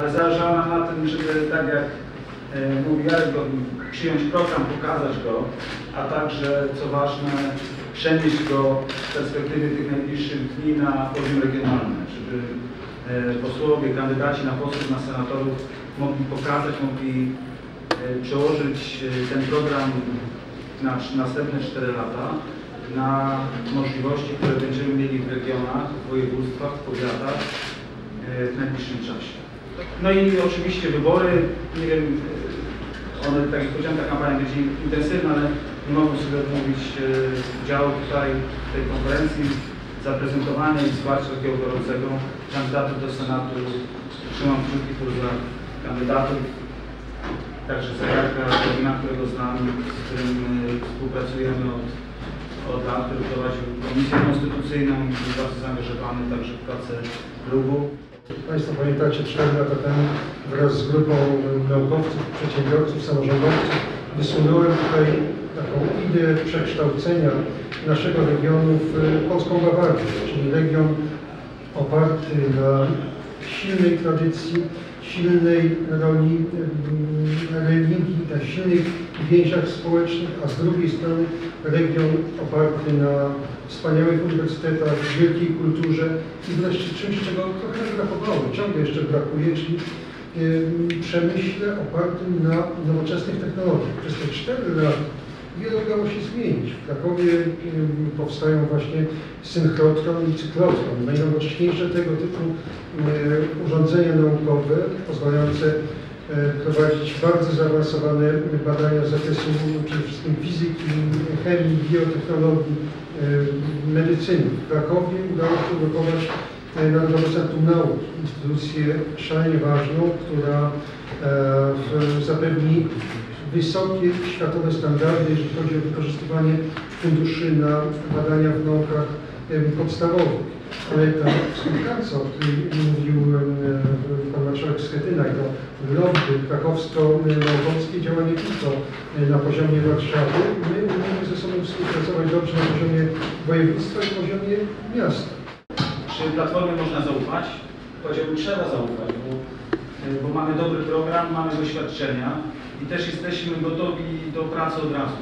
ale zależało nam na tym, żeby tak jak e, mówił Jarek, przyjąć program, pokazać go, a także, co ważne, przenieść go w perspektywie tych najbliższych dni na poziom regionalny, żeby e, posłowie, kandydaci na posłów, na senatorów mogli pokazać, mogli e, przełożyć ten program na następne 4 lata na możliwości, które będziemy mieli w regionach, w województwach, w powiatach w najbliższym czasie. No i oczywiście wybory, nie wiem, e, one, tak jak powiedziałem, ta kampania będzie intensywna, ale nie mogą sobie odmówić e, udziału tutaj w tej konferencji, zaprezentowania i wsparcia takiego gorącego kandydatów do Senatu. Trzymam kciuki tu za kandydatów, także za Jarka Gowina, którego znam, z którym e, współpracujemy od, od lat, który prowadził Komisję Konstytucyjną, jest bardzo zaangażowany także w pracę klubu. Państwo pamiętacie, 4 lata temu wraz z grupą naukowców, przedsiębiorców, samorządowców wysunąłem tutaj taką ideę przekształcenia naszego regionu w polską Bawarię, czyli region oparty na silnej tradycji, silnej roli religii, na silnych więziach społecznych, a z drugiej strony region oparty na wspaniałych uniwersytetach, wielkiej kulturze i wreszcie czymś, czego trochę brakowało, ciągle jeszcze brakuje, czyli em, przemyśle opartym na nowoczesnych technologiach. Przez te 4 lata wiele udało się zmienić. W Krakowie powstają właśnie synchrotron i cyklotron, najnowocześniejsze tego typu urządzenia naukowe pozwalające prowadzić bardzo zaawansowane badania z zakresu przede wszystkim fizyki, chemii, biotechnologii, e, medycyny. W Krakowie udało się ulokować e, Narodowe Centrum Nauk, instytucję szalenie ważną, która e, zapewni wysokie światowe standardy, jeżeli chodzi o wykorzystywanie funduszy na badania w naukach podstawowych. Ale ta współpraca, o której mówił e, i to lobby krakowsko-naukowskie działa nie tylko e, na poziomie Warszawy. My umiemy ze sobą współpracować dobrze na poziomie województwa i poziomie miasta. Czy Platformie można zaufać? Powiedziałbym, trzeba zaufać, bo, y, bo mamy dobry program, mamy doświadczenia i też jesteśmy gotowi do pracy od razu.